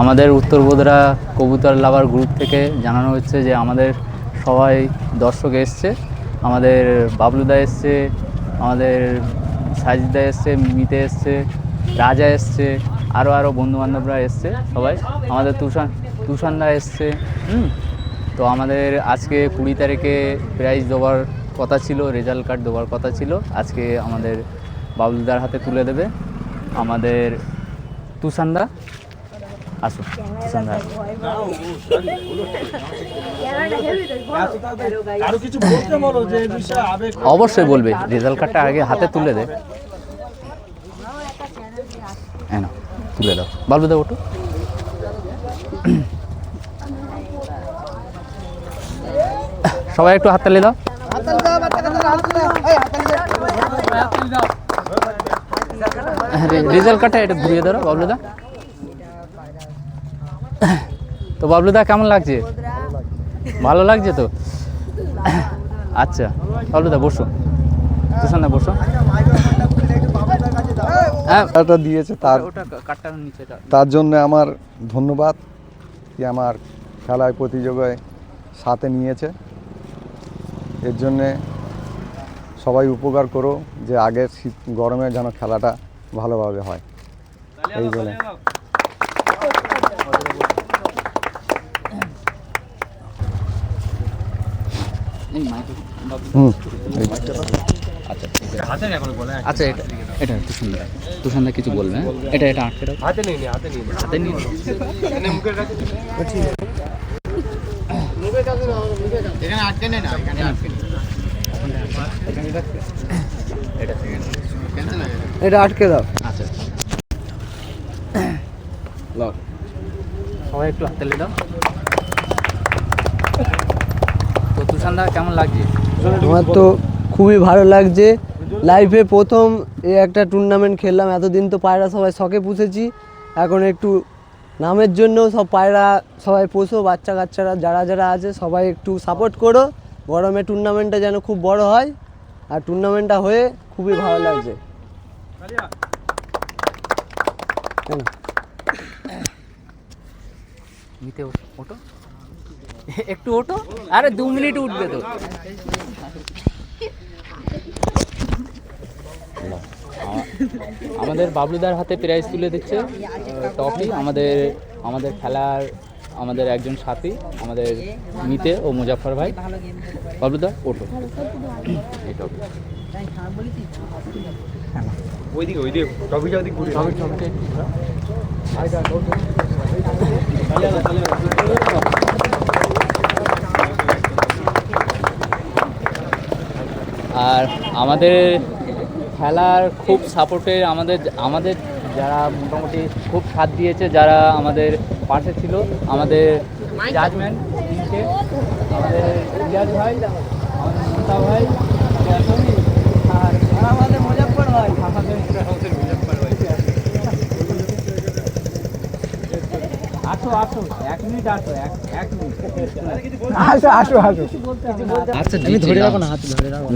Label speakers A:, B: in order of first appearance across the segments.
A: আমাদের উত্তর বোদরা কবুতর লাভার গ্রুপ থেকে জানানো হচ্ছে যে আমাদের সবাই দর্শক এসছে। আমাদের বাবলুদা এসছে, আমাদের সাজিদা এসছে মিতে এসছে, রাজা এসছে আরও আরও বন্ধুবান্ধবরা এসছে সবাই। আমাদের তুষান তুষানদা এসছে, হুম। তো আমাদের আজকে কুড়ি তারিখে প্রাইজ দেওয়ার কথা ছিল রেজাল্ট কার্ড দেওয়ার কথা ছিল। আজকে আমাদের বাবলুদার হাতে তুলে দেবে। আমাদের তুষানদা আসো অবশ্যই বলবে, রেজাল্ট কার্ডটা আগে হাতে তুলে দে। তুলে দাও। বাবলুদা ওটো সবাই একটু হাততালি দাও। রেজাল্ট কার্ডটা এটা ঘুরিয়ে ধরো, বাবলুদা। তো বাবলুদা কেমন লাগছে? ভালো লাগছে তো? আচ্ছা বাবলুদা বসো। তুষানদা বসো। হ্যাঁ
B: দিয়েছে তার তার জন্য আমার ধন্যবাদ কি আমার খেলায় প্রতিযোগায় সাথে নিয়েছে। এর জন্যে সবাই উপকার করো যে আগের শীত গরমে যেন খেলাটা ভালোভাবে হয়। এই বলে
A: এই মাইক্রো বাবলু
B: হুম
A: আচ্ছা আচ্ছা এটা এটা তুষানদা তুষানদা কিছু বলবে হ্যাঁ? এটা এটা আটকে রাখো
C: হাতে নিয়ে নে, হাতে নিয়ে নে।
A: হাতে নিয়ে
C: এনে মুখের কাছে
D: এটা আটকে দাও।
A: আচ্ছা লক সবাই একটু হাততালি দাও। তো কেমন লাগছে?
D: আমার তো খুবই ভালো লাগছে। লাইফে প্রথম এই একটা টুর্নামেন্ট খেললাম এতদিন তো পায়রা সবাই শখে পুষেছি। এখন একটু নামের জন্য সব পায়রা সবাই পোষো বাচ্চা কাচ্চারা যারা যারা আছে সবাই একটু সাপোর্ট করো। গরমে টুর্নামেন্টটা যেন খুব বড় হয়। আর টুর্নামেন্টটা হয়ে খুবই ভালো লাগছে। কেন?
A: নিতে ওটো একটু ওটো আরে দু মিনিট উঠবে তো। আমাদের বাবলুদার হাতে প্রাইজ তুলে দিচ্ছে টপি আমাদের আমাদের খেলার আমাদের একজন সাথী আমাদের মিতে ও মুজাফর ভাই। বাবলুদা ওটো এই টপি
C: ওইদিকে ওইদিকে। টপিটা
A: আর আমাদের খেলার খুব সাপোর্টে আমাদের আমাদের যারা মোটামুটি খুব সাথ দিয়েছে যারা আমাদের পাশে ছিল আমাদের জাজমেন্ট আমাদের ইলিয়াস ভাই আমাদের মোতা ভাই আর আমাদের মুজাফর ভাই আমাদের মুজাফর ভাই। আসো আসো এক মিনিট আসো এক এক মিনিট।
D: আসো আসো আসো।
A: আচ্ছা ধরে রাখো না হাতে ধরে রাখো।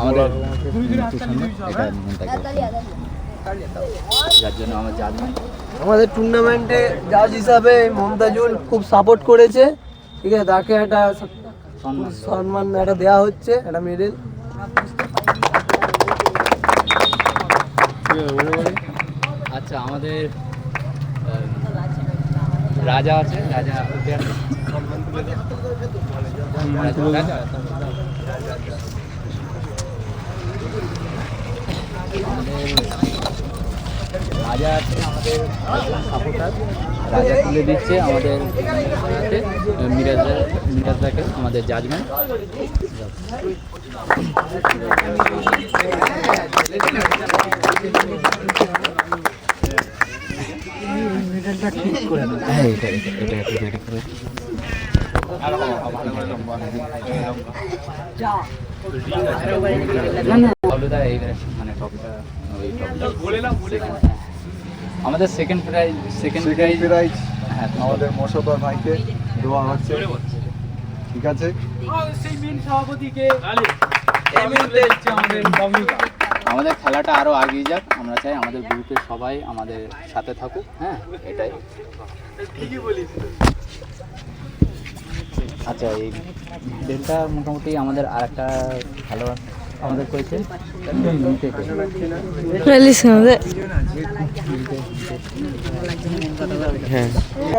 A: আমাদের যার জন্য আমার জাজমেন্ট
D: আমাদের টুর্নামেন্টে জাজ হিসাবে মমতাজুল খুব সাপোর্ট করেছে। ঠিক আছে তাকে একটা
A: সম্মান
D: সম্মান একটা দেওয়া হচ্ছে একটা মেডেল
A: আচ্ছা আমাদের রাজা আছে রাজা উঠে আসো। রাজা, আছে আমাদের সাপোর্টার। রাজা তুলে দিচ্ছে আমাদের হাতে মিরাজ মিরাজ রাখে আমাদের জাজমেন্ট হ্যাঁ এটা এটা এটা একটু আমাদের সেকেন্ড প্রাইজ সেকেন্ড প্রাইজ হ্যাঁ
B: আমাদের মশোদর ভাইকে দেওয়া হচ্ছে। ঠিক আছে?
A: মেন আমাদের খেলাটা আরও এগিয়ে যাক আমরা চাই আমাদের গ্রুপের সবাই আমাদের সাথে থাকুক হ্যাঁ এটাই। আচ্ছা এই ডেলটা মোটামুটি আমাদের আর একটা খেলোয়াড় আমাদের করেছে। করেছে।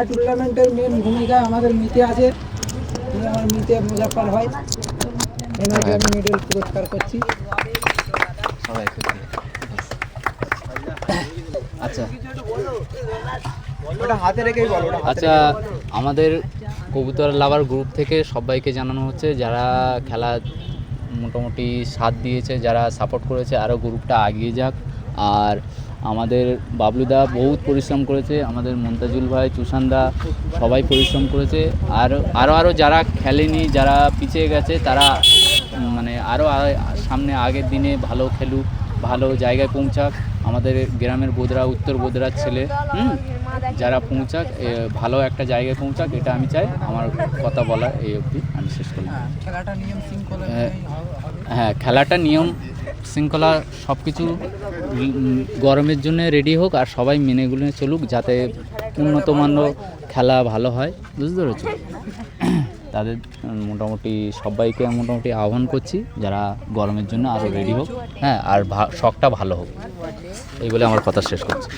E: টুর্নামেন্টের মেন ভূমিকা আমাদের মিতে আছে। আমার মিতে মুজাফর হয়। এনাকে আমি মেডেল পুরস্কার করছি।
A: আচ্ছা। আচ্ছা আমাদের কবুতর লাভার গ্রুপ থেকে সবাইকে জানানো হচ্ছে, যারা খেলা মোটামুটি সাথ দিয়েছে, যারা সাপোর্ট করেছে, আরও গ্রুপটা এগিয়ে যাক। আর আমাদের বাবলুদা বহুত পরিশ্রম করেছে, আমাদের মন্তাজুল ভাই চুষানদা সবাই পরিশ্রম করেছে। আর আরও আরও যারা খেলেনি, যারা পিছিয়ে গেছে, তারা মানে আরও সামনে আগের দিনে ভালো খেলুক। ভালো জায়গায় পৌঁছাক। আমাদের গ্রামের বোদরা উত্তর বোদরার ছেলে হুম? যারা পৌঁছাক ভালো একটা জায়গায় পৌঁছাক এটা আমি চাই। আমার কথা বলা এই অবধি আমি শেষ করলাম।
E: খেলাটা নিয়ম শৃঙ্খলা
A: হ্যাঁ, হ্যাঁ খেলাটা নিয়ম শৃঙ্খলা সব কিছু গরমের জন্য রেডি হোক আর সবাই মেনেগুলো চলুক যাতে উন্নত মান্য খেলা ভালো হয়। বুঝতে পেরেছ? তাদের মোটামুটি সবাইকে মোটামুটি আহ্বান করছি যারা গরমের জন্য আরও রেডি হোক। হ্যাঁ আর শখটা ভালো হোক। এই বলে আমার কথা শেষ করছি।